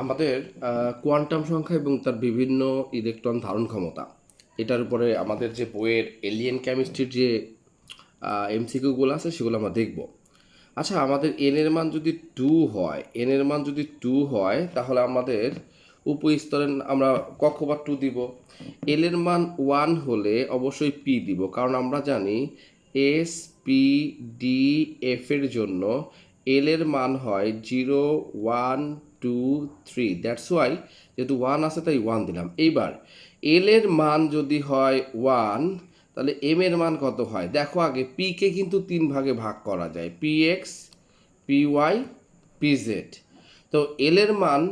আমাদের কোয়ান্টাম সংখ্যা এবং তার বিভিন্ন ইলেকট্রন ধারণ ক্ষমতা। এটার উপরে আমাদের যে বইয়ের এলিয়েন কেমিস্ট্রির যে এমসিকিউগুলো আছে, সেগুলো আমরা দেখব। আচ্ছা আমাদের এন এর মান যদি টু হয় এন এর মান যদি টু হয়, তাহলে আমাদের উপস্তরে আমরা কক্ষবার টু দিব। এল এর মান ওয়ান হলে অবশ্যই পি দিব, কারণ আমরা জানি এস পি ডি এফ এর জন্য এল এর মান হয় zero one two three that's Y যেহেতু ওয়ান আছে, তাই ওয়ান দিলাম। এইবার এল এর মান যদি হয় ওয়ান তাহলে এম এর মান কত হয়? দেখো আগে পি কে কিন্তু তিন ভাগে ভাগ করা যায়। P X P Y P Z তো এল এর মান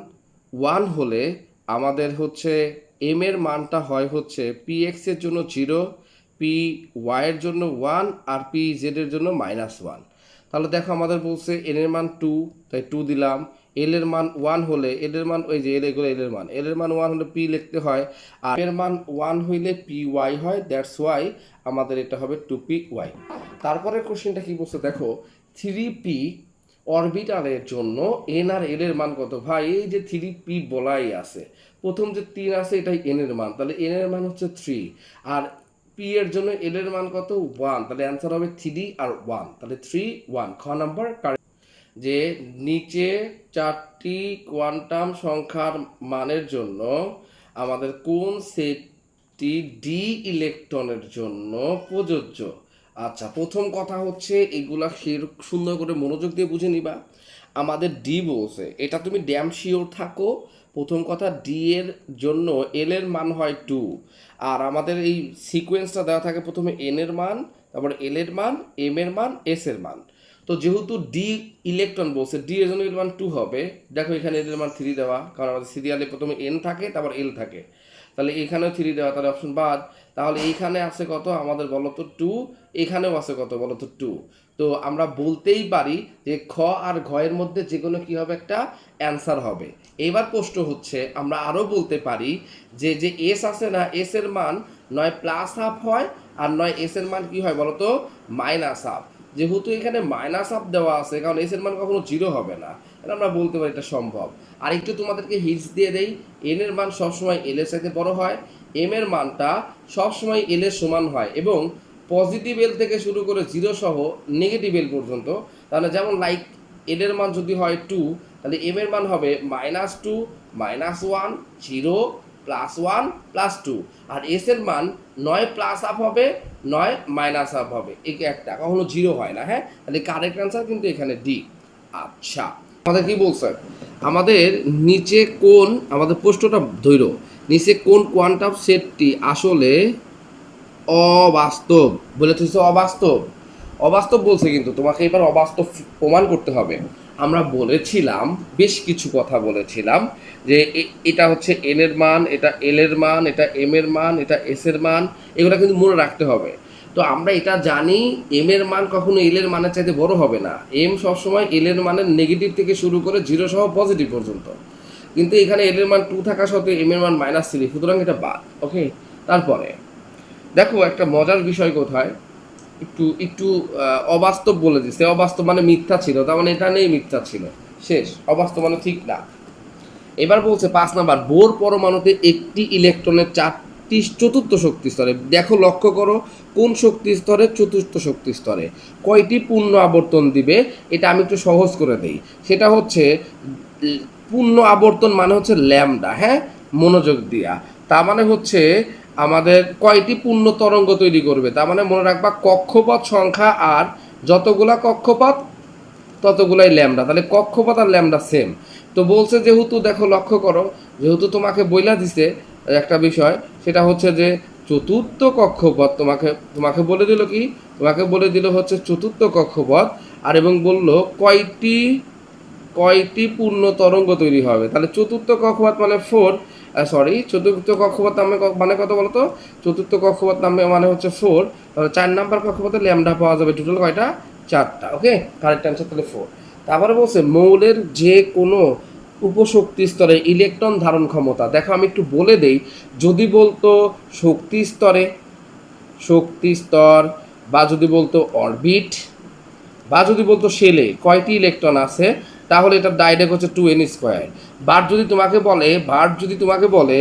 ওয়ান হলে আমাদের হচ্ছে এম এর মানটা হয় হচ্ছে পি এক্সের জন্য জিরো পি ওয়াইয়ের জন্য ওয়ান আর পি জেডের জন্য মাইনাস ওয়ান তাহলে দেখো আমাদের বলছে এন এর মান টু তাই টু দিলাম। এল এর মান ওয়ান হলে এল এর মান, ওই যে এল এগুলো এল এর মান। এল এর মান ওয়ান হলে পি লিখতে হয়। আর এর মান ওয়ান হইলে পি ওয়াই হয় দ্যাটস ওয়াই আমাদের এটা হবে টু পি ওয়াই তারপরের কোশ্চেনটা কি বলছে? দেখো থ্রি পি অরবিটালের জন্য এন আর এল এর মান কত? ভাই, এই যে থ্রি পি বলাই আছে। প্রথম যে তিন আছে, এটাই এন এর মান। তাহলে এন এর মান হচ্ছে থ্রি আর পি এর জন্য এল এর মান কত? ওয়ান তাহলে অ্যান্সার হবে থ্রি আর ওয়ান তাহলে থ্রি ওয়ান খ নাম্বার যে নিচে চারটি কোয়ান্টাম সংখ্যার মানের জন্য আমাদের কোন সেটটি ডি ইলেকট্রনের জন্য প্রযোজ্য? আচ্ছা প্রথম কথা হচ্ছে এগুলা সুন্দর করে মনোযোগ দিয়ে বুঝে নিবা। আমাদের ডি বলছে, এটা তুমি ড্যাম শিওর থাকো। প্রথম কথা ডি এর জন্য এল এর মান হয় টু আর আমাদের এই সিকোয়েন্সটা দেওয়া থাকে প্রথমে এন এর মান, তারপর এল এর মান এম এর মান এস এর মান। তো যেহেতু ডি ইলেকট্রন বলছে ডি এর জন্য মান টু হবে, দেখো এখানে এল এর মান থ্রি দেওয়া, কারণ আমাদের সিরিয়ালে প্রথমে এন থাকে, তারপর এল থাকে। তাহলে এখানেও থ্রি দেওয়া, তাহলে অপশন বাদ। তাহলে এইখানে আছে কত? আমাদের বলো তো টু এখানেও আছে কত? বলো তো টু তো আমরা বলতেই পারি যে খ আর ঘ এর মধ্যে যে কোনো কী হবে? একটা অ্যান্সার হবে। এবার প্রশ্ন হচ্ছে, আমরা আরও বলতে পারি যে যে এস আছে না এস এর মান নয় প্লাস হাফ হয়, আর নয় এস এর মান কি হয় বলতো মাইনাস হাফ যেহেতু এখানে মাইনাস আপ দেওয়া আছে, কারণ এস এর মান কখনো জিরো হবে না। এটা আমরা বলতে পারি এটা সম্ভব। আর একটু তোমাদেরকে হিটস দিয়ে দেই এন এর মান সবসময় এল এর সাথে বড় হয় এম এর মানটা সবসময় এল এর সমান হয় এবং পজিটিভ এল থেকে শুরু করে জিরো সহ নেগেটিভ এল পর্যন্ত, তাহলে যেমন লাইক এল এর মান যদি হয় টু তাহলে এম এর মান হবে minus two minus one zero plus one plus two আর এস এর মান নয় প্লাস আপ হবে নয় মাইনাস আপ হবে। একে একটা, কখনো জিরো হয় না হ্যাঁ? তাহলে কারেক্ট অ্যান্সার কিন্তু এখানে ডি আচ্ছা আমাদের কি বলছে? আমাদের নিচে কোন, আমাদের প্রশ্নটা ধৈর্য, নিচে কোন কোয়ান্টাম সেটটি আসলে অবাস্তব? বলে তুই অবাস্তব। অবাস্তব বলছে কিন্তু, তোমাকে এবার অবাস্তব প্রমাণ করতে হবে। আমরা বলেছিলাম, বেশ কিছু কথা বলেছিলাম যে এটা হচ্ছে এন এর মান, এটা এল এর মান, এটা এম এর মান, এটা এস এর মান, এগুলো কিন্তু মনে রাখতে হবে। তো আমরা এটা জানি এম এর মান কখনো এল এর মানের চাইতে বড় হবে না। এম সবসময় এল এর মানের নেগেটিভ থেকে শুরু করে জিরো সহ পজিটিভ পর্যন্ত। কিন্তু এখানে এল এর মান টু থাকা সত্ত্বেও এম এর মান মাইনাস থ্রি সুতরাং এটা বাদ। ওকে তারপরে, দেখো একটা মজার বিষয় কোথায়? একটু একটু অবাস্তব বলে দিচ্ছে অবাস্তব মানে মিথ্যা ছিল, তার মানে এটা নেই মিথ্যা ছিল। শেষ, অবাস্তব মানে ঠিক না। এবার বলছে পাঁচ নাম্বার, বোর পরমাণুতে একটি ইলেকট্রনের চারটি চতুর্থ শক্তি স্তরে। দেখো, লক্ষ্য করো, কোন শক্তি স্তরে? চতুর্থ শক্তি স্তরে। কয়টি পূর্ণ আবর্তন দিবে? এটা আমি একটু সহজ করে দিই। সেটা হচ্ছে পূর্ণ আবর্তন মানে হচ্ছে ল্যামডা হ্যাঁ? মনোযোগ দিয়া। তার মানে হচ্ছে আমাদের কয়টি পূর্ণ তরঙ্গ তৈরি করবে? তার মানে মনে রাখবা কক্ষপথ সংখ্যা আর যতগুলা কক্ষপথ, ততগুলাই ল্যামডা। তাহলে কক্ষপথ আর ল্যামডা সেম তো বলছে যেহেতু দেখো লক্ষ্য করো, যেহেতু তোমাকে বইলা দিছে একটা বিষয়, সেটা হচ্ছে যে চতুর্থ কক্ষপথ তোমাকে তোমাকে বলে দিল কি? তোমাকে বলে দিল হচ্ছে চতুর্থ কক্ষপথ আর এবং বলল কয়টি কয়টি পূর্ণ তরঙ্গ তৈরি হবে? তাহলে চতুর্থ কক্ষপথ মানে ফোর সরি চতুর্থ কক্ষপথ নামে মানে কত বলতো? চতুর্থ কক্ষপথ নামে মানে হচ্ছে ফোর তাহলে চার নাম্বার কক্ষপথে ল্যামডা পাওয়া যাবে টোটাল কয়টা? চারটা ওকে কারেক্ট অ্যান্সার তাহলে ফোর তারপরে বলছে, মৌলের যে কোনো উপশক্তি স্তরে ইলেকট্রন ধারণ ক্ষমতা। দেখো, আমি একটু বলে দেই, যদি বলতো শক্তি স্তরে, শক্তি স্তর, বা যদি বলতো অরবিট বা যদি বলতো শেলে, কয়টি ইলেকট্রন আছে? তাহলে এটা ডাইরেক্ট হচ্ছে টু এন স্কোয়ার বার যদি তোমাকে বলে, বার যদি তোমাকে বলে,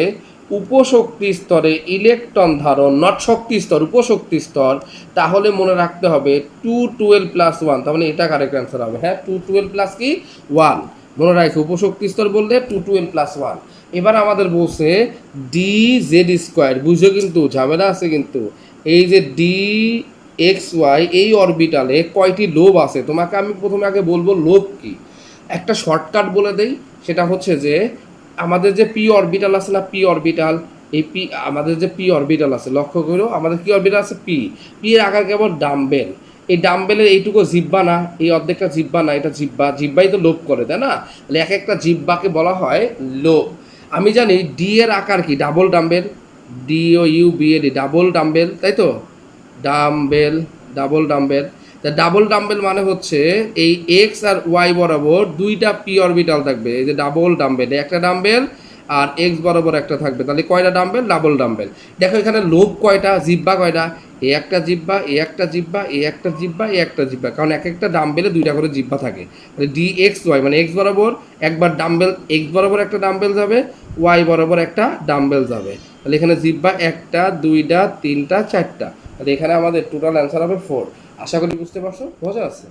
উপশক্তি স্তরে ইলেকট্রন ধারণ নট শক্তি স্তর, উপশক্তি স্তর, তাহলে মনে রাখতে হবে টু টুয়েলভ প্লাস ওয়ান তার মানে এটা কারেক্ট অ্যান্সার হবে। হ্যাঁ টু টুয়েলভ প্লাস কি? ওয়ান মনে রাখো, উপশক্তি স্তর বললে টু টুয়েলভ প্লাস ওয়ান এবার আমাদের বলছে ডি জেড স্কোয়ার বুঝো কিন্তু? ঝামেলা আছে কিন্তু। এই যে ডি এক্স ওয়াই এই অরবিটালে কয়টি লোভ আছে? তোমাকে আমি প্রথমে আগে বলব লোভ কি? একটা শর্টকাট বলে দেই, সেটা হচ্ছে যে আমাদের যে পি অরবিটাল আছে না পি অরবিটাল এই পি আমাদের যে পি অরবিটাল আছে, লক্ষ্য করো, আমাদের কি অরবিটাল আছে পি পি এর আকার কেবল ডাম্বেল এই ডাম্বেলের এইটুকু জিব্বা না, এই অর্ধেকটা জিব্বা না, এটা জিব্বা জিব্বাই তো লোভ করে, তাই না? তাহলে এক একটা জিব্বাকে বলা হয় লোভ আমি জানি ডি এর আকার কি? Double dumbbell D O U B A D double dumbbell তাই তো? ডাম্বেল ডাবল ডাম্বেল তা ডাবল ডাম্বেল মানে হচ্ছে এই এক্স আর ওয়াই বরাবর দুইটা পি অরবিটাল থাকবে। এই যে ডাবল ডাম্বেল একটা ডাম্বেল আর এক্স বরাবর একটা থাকবে। তাহলে কয়টা ডাম্বেল ডাবল ডাম্বেল দেখো এখানে লোভ কয়টা জিব্বা কয়টা? এ একটা জিব্বা এ একটা জিব্বা এ একটা জিব্বা এ একটা জিব্বা কারণ এক একটা ডাম্বেলে দুইটা করে জিব্বা থাকে। ডি এক্স ওয়াই মানে এক্স বরাবর একবার ডাম্বেল এক্স বরাবর একটা ডাম্বেল যাবে ওয়াই বরাবর একটা ডাম্বেল যাবে। তাহলে এখানে জিব্বা একটা, দুইটা, তিনটা, চারটা। তাহলে এখানে আমাদের টোটাল অ্যান্সার হবে ফোর আশা করি বুঝতে পারছ? বোঝা আছে।